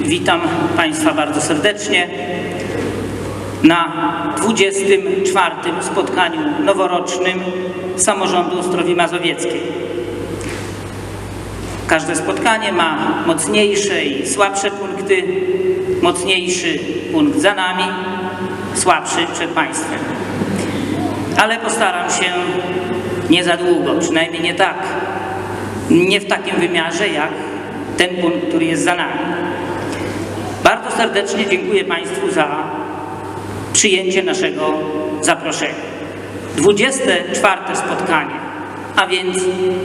Witam Państwa bardzo serdecznie na 24. spotkaniu noworocznym Samorządu Ostrowi Mazowieckiej. Każde spotkanie ma mocniejsze i słabsze punkty. Mocniejszy punkt za nami, słabszy przed Państwem. Ale postaram się nie za długo, przynajmniej nie tak, nie w takim wymiarze jak ten punkt, który jest za nami. Bardzo serdecznie dziękuję Państwu za przyjęcie naszego zaproszenia. 24 spotkanie, a więc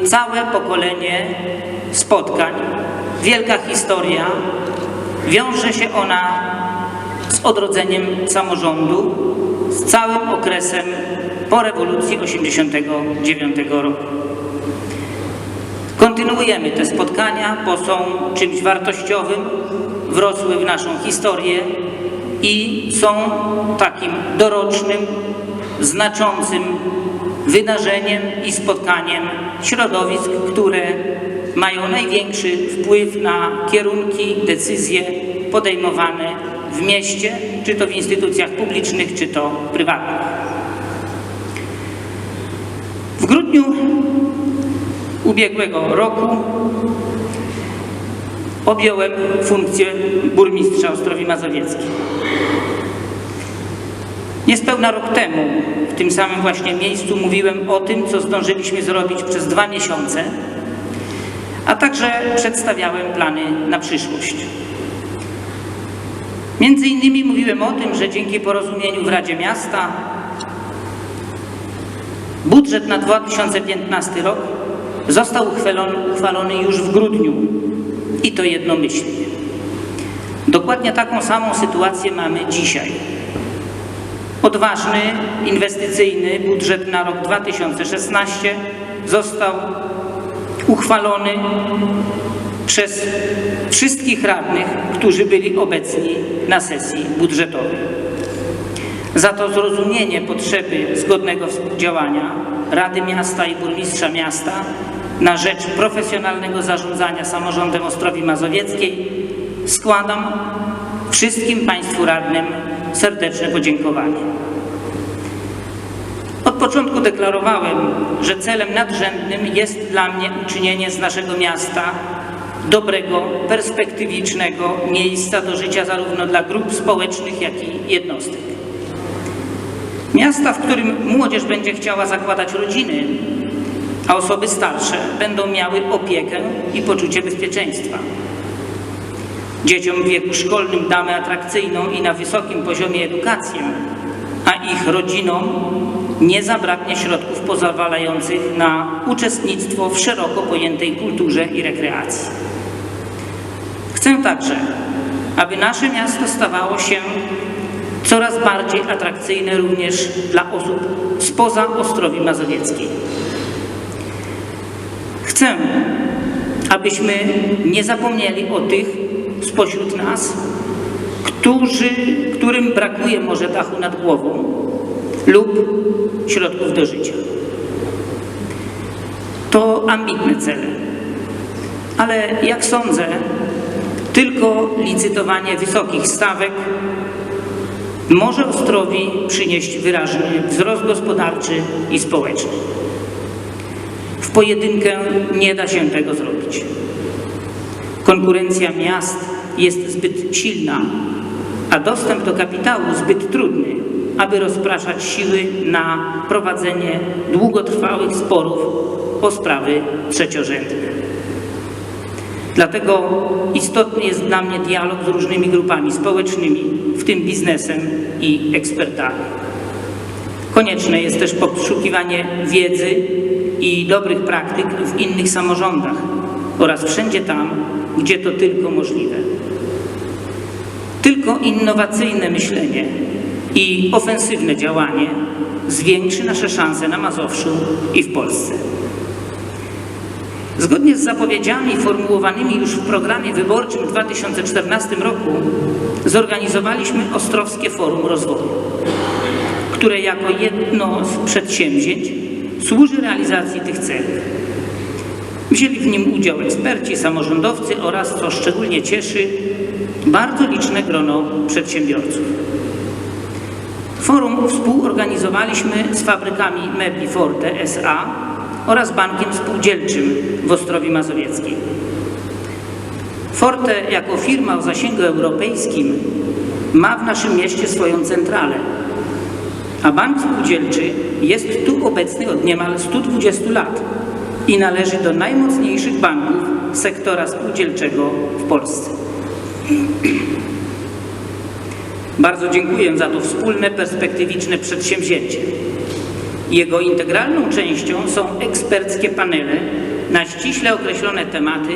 całe pokolenie spotkań, wielka historia, wiąże się ona z odrodzeniem samorządu, z całym okresem po rewolucji 89 roku. Kontynuujemy te spotkania, bo są czymś wartościowym, wrosły w naszą historię i są takim dorocznym, znaczącym wydarzeniem i spotkaniem środowisk, które mają największy wpływ na kierunki, decyzje podejmowane w mieście, czy to w instytucjach publicznych, czy to prywatnych. W grudniu ubiegłego roku objąłem funkcję burmistrza Ostrowi Mazowieckiej. Niespełna rok temu w tym samym właśnie miejscu mówiłem o tym, co zdążyliśmy zrobić przez dwa miesiące, a także przedstawiałem plany na przyszłość. Między innymi mówiłem o tym, że dzięki porozumieniu w Radzie Miasta budżet na 2015 rok został uchwalony, uchwalony już w grudniu i to jednomyślnie. Dokładnie taką samą sytuację mamy dzisiaj. Odważny, inwestycyjny budżet na rok 2016 został uchwalony przez wszystkich radnych, którzy byli obecni na sesji budżetowej. Za to zrozumienie potrzeby zgodnego współdziałania Rady Miasta i Burmistrza Miasta na rzecz profesjonalnego zarządzania samorządem Ostrowi Mazowieckiej składam wszystkim Państwu radnym serdeczne podziękowanie. Od początku deklarowałem, że celem nadrzędnym jest dla mnie uczynienie z naszego miasta dobrego, perspektywicznego miejsca do życia zarówno dla grup społecznych, jak i jednostek. Miasta, w którym młodzież będzie chciała zakładać rodziny, a osoby starsze będą miały opiekę i poczucie bezpieczeństwa. Dzieciom w wieku szkolnym damy atrakcyjną i na wysokim poziomie edukację, a ich rodzinom nie zabraknie środków pozwalających na uczestnictwo w szeroko pojętej kulturze i rekreacji. Chcę także, aby nasze miasto stawało się coraz bardziej atrakcyjne również dla osób spoza Ostrowi Mazowieckiej. Chcę, abyśmy nie zapomnieli o tych spośród nas, którzy, którym brakuje może dachu nad głową lub środków do życia. To ambitne cele, ale jak sądzę, tylko licytowanie wysokich stawek może Ostrowi przynieść wyraźny wzrost gospodarczy i społeczny. Pojedynkę nie da się tego zrobić. Konkurencja miast jest zbyt silna, a dostęp do kapitału zbyt trudny, aby rozpraszać siły na prowadzenie długotrwałych sporów o sprawy trzeciorzędne. Dlatego istotny jest dla mnie dialog z różnymi grupami społecznymi, w tym biznesem i ekspertami. Konieczne jest też poszukiwanie wiedzy i dobrych praktyk w innych samorządach oraz wszędzie tam, gdzie to tylko możliwe. Tylko innowacyjne myślenie i ofensywne działanie zwiększy nasze szanse na Mazowszu i w Polsce. Zgodnie z zapowiedziami formułowanymi już w programie wyborczym w 2014 roku zorganizowaliśmy Ostrowskie Forum Rozwoju, które jako jedno z przedsięwzięć służy realizacji tych celów. Wzięli w nim udział eksperci, samorządowcy oraz, co szczególnie cieszy, bardzo liczne grono przedsiębiorców. Forum współorganizowaliśmy z fabrykami mebli Forte S.A. oraz Bankiem Spółdzielczym w Ostrowi Mazowieckiej. Forte jako firma o zasięgu europejskim ma w naszym mieście swoją centralę, a Bank Spółdzielczy jest tu obecny od niemal 120 lat i należy do najmocniejszych banków sektora spółdzielczego w Polsce. Bardzo dziękuję za to wspólne, perspektywiczne przedsięwzięcie. Jego integralną częścią są eksperckie panele na ściśle określone tematy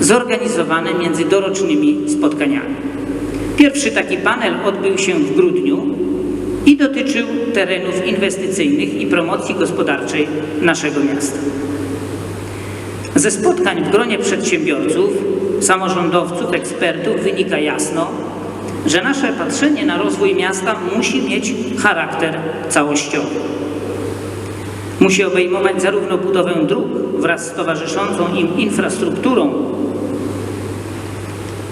zorganizowane między dorocznymi spotkaniami. Pierwszy taki panel odbył się w grudniu i dotyczył terenów inwestycyjnych i promocji gospodarczej naszego miasta. Ze spotkań w gronie przedsiębiorców, samorządowców, ekspertów wynika jasno, że nasze patrzenie na rozwój miasta musi mieć charakter całościowy. Musi obejmować zarówno budowę dróg wraz z towarzyszącą im infrastrukturą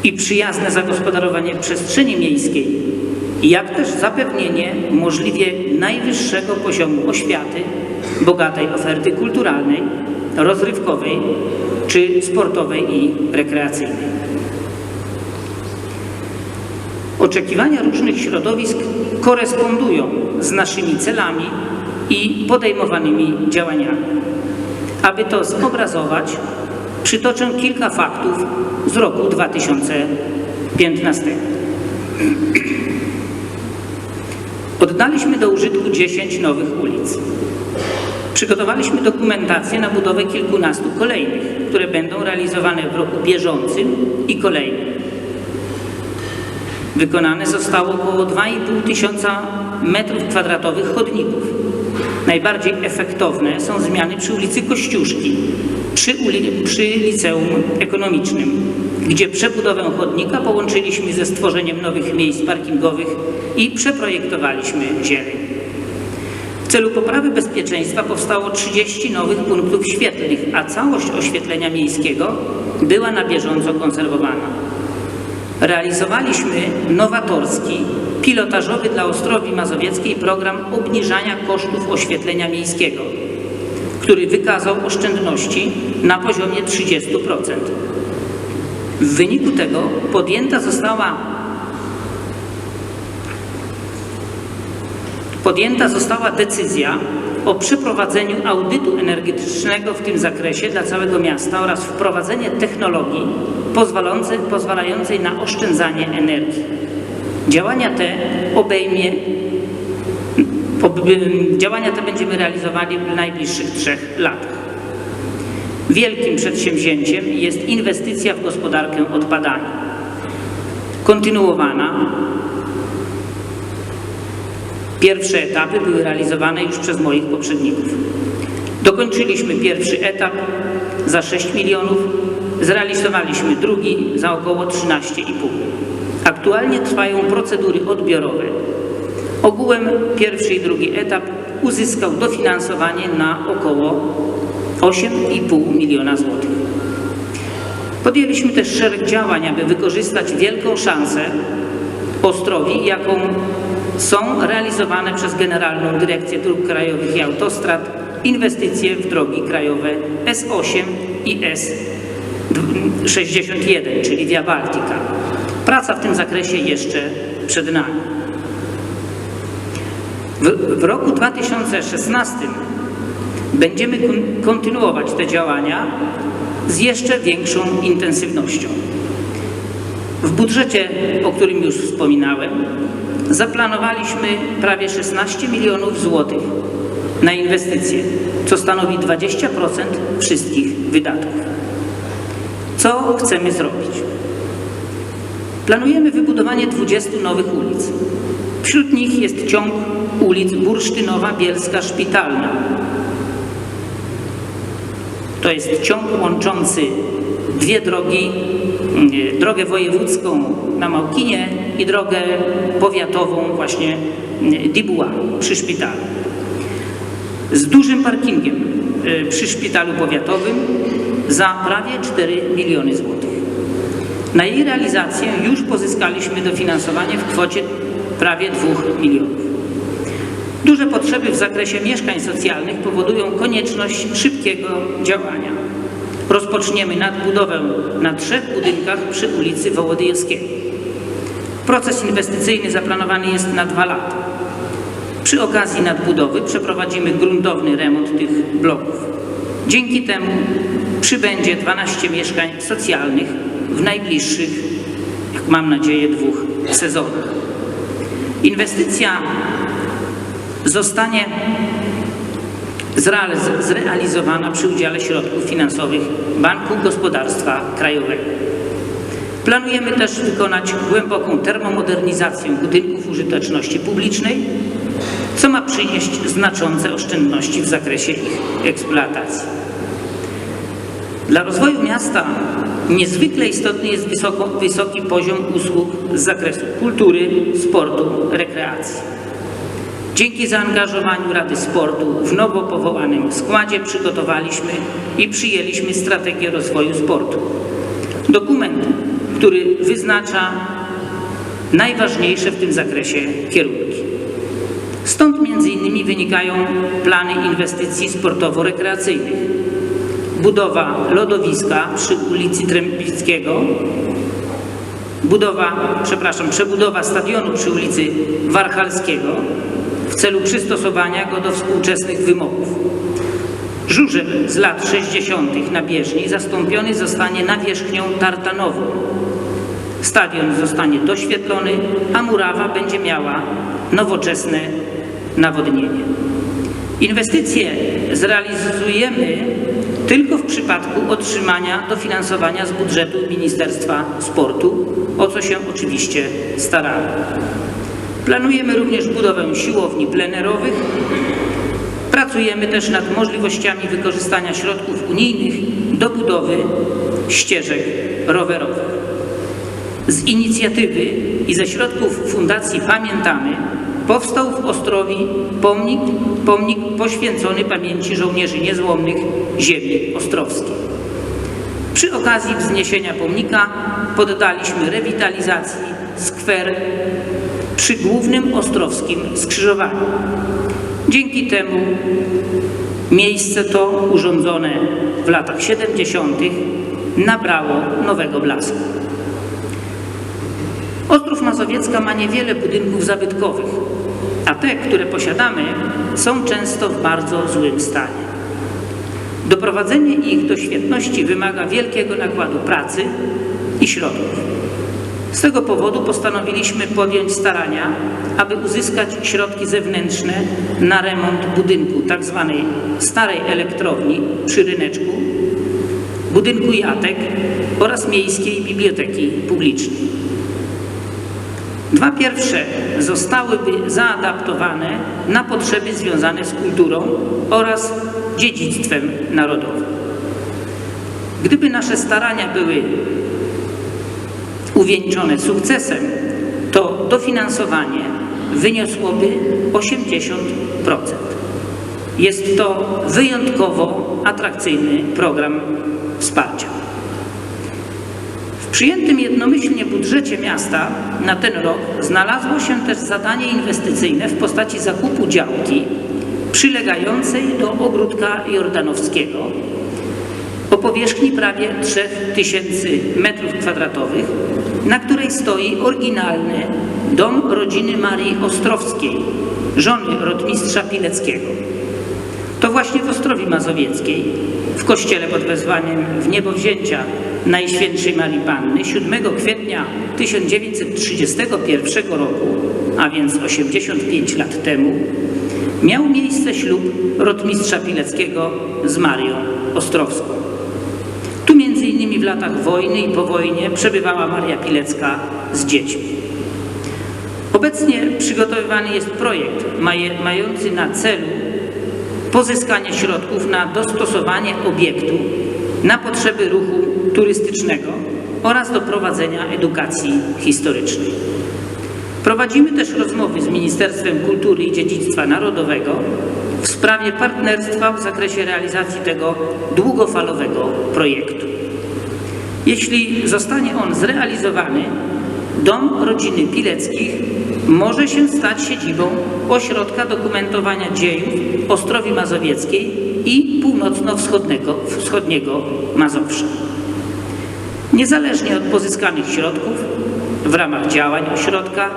i przyjazne zagospodarowanie przestrzeni miejskiej, jak też zapewnienie możliwie najwyższego poziomu oświaty, bogatej oferty kulturalnej, rozrywkowej czy sportowej i rekreacyjnej. Oczekiwania różnych środowisk korespondują z naszymi celami i podejmowanymi działaniami. Aby to zobrazować, przytoczę kilka faktów z roku 2015. Oddaliśmy do użytku 10 nowych ulic. Przygotowaliśmy dokumentację na budowę kilkunastu kolejnych, które będą realizowane w roku bieżącym i kolejnym. Wykonane zostało około 2,5 tysiąca metrów kwadratowych chodników. Najbardziej efektowne są zmiany przy ulicy Kościuszki, przy, uli- przy liceum ekonomicznym, gdzie przebudowę chodnika połączyliśmy ze stworzeniem nowych miejsc parkingowych i przeprojektowaliśmy zieleń. W celu poprawy bezpieczeństwa powstało 30 nowych punktów świetlnych, a całość oświetlenia miejskiego była na bieżąco konserwowana. Realizowaliśmy nowatorski, pilotażowy dla Ostrowi Mazowieckiej program obniżania kosztów oświetlenia miejskiego, który wykazał oszczędności na poziomie 30%. W wyniku tego podjęta została podjęta została decyzja o przeprowadzeniu audytu energetycznego w tym zakresie dla całego miasta oraz wprowadzenie technologii pozwalającej, pozwalającej na oszczędzanie energii. Działania te obejmie ob, działania te będziemy realizowali w najbliższych trzech latach. Wielkim przedsięwzięciem jest inwestycja w gospodarkę odpadami. Kontynuowana Pierwsze etapy były realizowane już przez moich poprzedników. Dokończyliśmy pierwszy etap za 6 milionów, zrealizowaliśmy drugi za około 13,5. Aktualnie trwają procedury odbiorowe. Ogółem pierwszy i drugi etap uzyskał dofinansowanie na około 8,5 miliona złotych. Podjęliśmy też szereg działań, aby wykorzystać wielką szansę Ostrowi, jaką są realizowane przez Generalną Dyrekcję Dróg Krajowych i Autostrad inwestycje w drogi krajowe S8 i S61, czyli Via Baltica. Praca w tym zakresie jeszcze przed nami. W, w roku 2016 będziemy kon- kontynuować te działania z jeszcze większą intensywnością. W budżecie, o którym już wspominałem, zaplanowaliśmy prawie 16 milionów złotych na inwestycje, co stanowi 20% wszystkich wydatków. Co chcemy zrobić? Planujemy wybudowanie 20 nowych ulic. Wśród nich jest ciąg ulic Bursztynowa, Bielska, Szpitalna. To jest ciąg łączący dwie drogi, mm, drogę wojewódzką na Małkinie i drogę powiatową właśnie mm, Dibuła przy szpitalu. Z dużym parkingiem y, przy szpitalu powiatowym za prawie 4 miliony złotych. Na jej realizację już pozyskaliśmy dofinansowanie w kwocie prawie 2 milionów. Duże potrzeby w zakresie mieszkań socjalnych powodują konieczność szybkiego działania. Rozpoczniemy nadbudowę na trzech budynkach przy ulicy Wołodyjowskiego. Proces inwestycyjny zaplanowany jest na dwa lata. Przy okazji nadbudowy przeprowadzimy gruntowny remont tych bloków. Dzięki temu przybędzie 12 mieszkań socjalnych w najbliższych, jak mam nadzieję, dwóch sezonach. Inwestycja zostanie zrealiz- zrealizowana przy udziale środków finansowych Banku Gospodarstwa Krajowego. Planujemy też wykonać głęboką termomodernizację budynków użyteczności publicznej, co ma przynieść znaczące oszczędności w zakresie ich eksploatacji. Dla rozwoju miasta niezwykle istotny jest wysoko, wysoki poziom usług z zakresu kultury, sportu, rekreacji. Dzięki zaangażowaniu Rady Sportu w nowo powołanym składzie przygotowaliśmy i przyjęliśmy strategię rozwoju sportu. Dokument, który wyznacza najważniejsze w tym zakresie kierunki. Stąd między innymi wynikają plany inwestycji sportowo-rekreacyjnych. Budowa lodowiska przy ulicy Trębickiego, budowa, przepraszam, przebudowa stadionu przy ulicy Warchalskiego celu przystosowania go do współczesnych wymogów. Żużel z lat 60. na bieżni zastąpiony zostanie nawierzchnią tartanową. Stadion zostanie doświetlony, a murawa będzie miała nowoczesne nawodnienie. Inwestycje zrealizujemy tylko w przypadku otrzymania dofinansowania z budżetu Ministerstwa Sportu, o co się oczywiście staramy. Planujemy również budowę siłowni plenerowych. Pracujemy też nad możliwościami wykorzystania środków unijnych do budowy ścieżek rowerowych. Z inicjatywy i ze środków Fundacji Pamiętamy powstał w Ostrowi pomnik, pomnik poświęcony pamięci żołnierzy niezłomnych ziemi ostrowskiej. Przy okazji wzniesienia pomnika poddaliśmy rewitalizacji skwer przy głównym ostrowskim skrzyżowaniu. Dzięki temu miejsce to urządzone w latach 70. nabrało nowego blasku. Ostrów Mazowiecka ma niewiele budynków zabytkowych, a te, które posiadamy, są często w bardzo złym stanie. Doprowadzenie ich do świetności wymaga wielkiego nakładu pracy i środków. Z tego powodu postanowiliśmy podjąć starania, aby uzyskać środki zewnętrzne na remont budynku tzw. starej elektrowni przy Ryneczku, budynku Jatek oraz Miejskiej Biblioteki Publicznej. Dwa pierwsze zostałyby zaadaptowane na potrzeby związane z kulturą oraz dziedzictwem narodowym. Gdyby nasze starania były uwieńczone sukcesem, to dofinansowanie wyniosłoby 80%. Jest to wyjątkowo atrakcyjny program wsparcia. W przyjętym jednomyślnie budżecie miasta na ten rok znalazło się też zadanie inwestycyjne w postaci zakupu działki przylegającej do ogródka jordanowskiego o powierzchni prawie 3000 m2, na której stoi oryginalny dom rodziny Marii Ostrowskiej, żony rotmistrza Pileckiego. To właśnie w Ostrowi Mazowieckiej, w kościele pod wezwaniem w niebowzięcia Najświętszej Marii Panny 7 kwietnia 1931 roku, a więc 85 lat temu, miał miejsce ślub rotmistrza Pileckiego z Marią Ostrowską. W latach wojny i po wojnie przebywała Maria Pilecka z dziećmi. Obecnie przygotowywany jest projekt mający na celu pozyskanie środków na dostosowanie obiektu na potrzeby ruchu turystycznego oraz do prowadzenia edukacji historycznej. Prowadzimy też rozmowy z Ministerstwem Kultury i Dziedzictwa Narodowego w sprawie partnerstwa w zakresie realizacji tego długofalowego projektu. Jeśli zostanie on zrealizowany, Dom Rodziny Pileckich może się stać siedzibą Ośrodka Dokumentowania Dziejów Ostrowi Mazowieckiej i północno-wschodniego wschodniego Mazowsza. Niezależnie od pozyskanych środków, w ramach działań ośrodka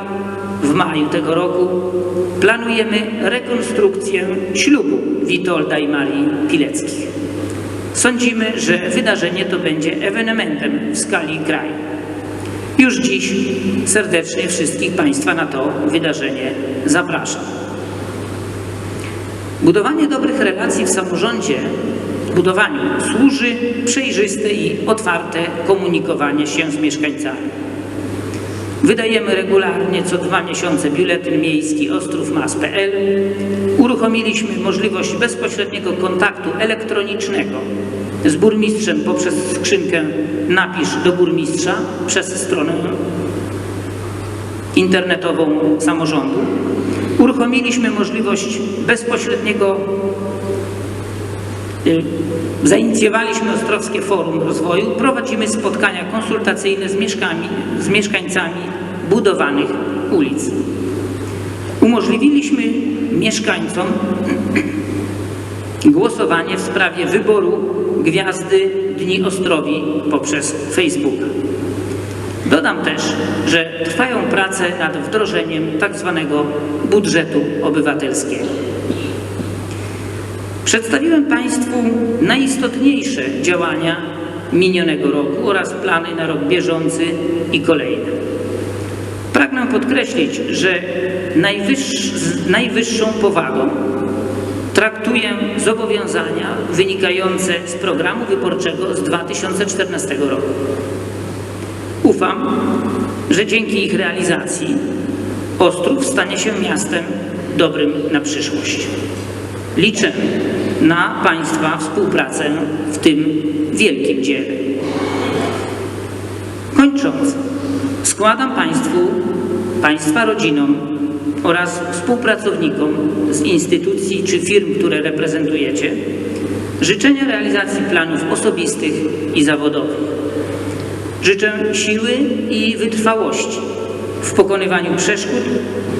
w maju tego roku planujemy rekonstrukcję ślubu Witolda i Marii Pileckich. Sądzimy, że wydarzenie to będzie ewenementem w skali kraju. Już dziś serdecznie wszystkich Państwa na to wydarzenie zapraszam. Budowanie dobrych relacji w samorządzie budowaniu służy przejrzyste i otwarte komunikowanie się z mieszkańcami. Wydajemy regularnie co dwa miesiące biuletyn miejski ostrówmas.pl. Uruchomiliśmy możliwość bezpośredniego kontaktu elektronicznego z burmistrzem poprzez skrzynkę Napisz do burmistrza przez stronę internetową samorządu. Uruchomiliśmy możliwość bezpośredniego y, Zainicjowaliśmy Ostrowskie Forum Rozwoju. Prowadzimy spotkania konsultacyjne z, z mieszkańcami budowanych ulic. Umożliwiliśmy mieszkańcom głosowanie w sprawie wyboru Gwiazdy Dni Ostrowi poprzez Facebooka. Dodam też, że trwają prace nad wdrożeniem tak zwanego budżetu obywatelskiego. Przedstawiłem Państwu najistotniejsze działania minionego roku oraz plany na rok bieżący i kolejny. Pragnę podkreślić, że z najwyższą powagą traktuję zobowiązania wynikające z programu wyborczego z 2014 roku. Ufam, że dzięki ich realizacji Ostrów stanie się miastem dobrym na przyszłość. Liczę na Państwa współpracę w tym wielkim dziele. Kończąc, składam Państwu, Państwa rodzinom oraz współpracownikom z instytucji czy firm, które reprezentujecie, życzenia realizacji planów osobistych i zawodowych. Życzę siły i wytrwałości w pokonywaniu przeszkód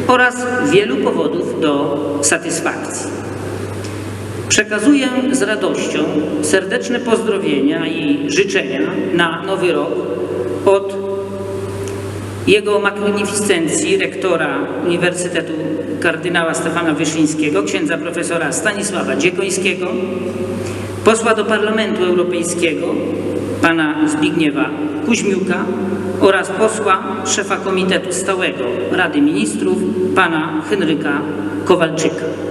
oraz wielu powodów do satysfakcji. Przekazuję z radością serdeczne pozdrowienia i życzenia na nowy rok od jego magnificencji rektora Uniwersytetu kardynała Stefana Wyszyńskiego, księdza profesora Stanisława Dziekońskiego, posła do Parlamentu Europejskiego pana Zbigniewa Kuźmiuka oraz posła szefa Komitetu Stałego Rady Ministrów pana Henryka Kowalczyka.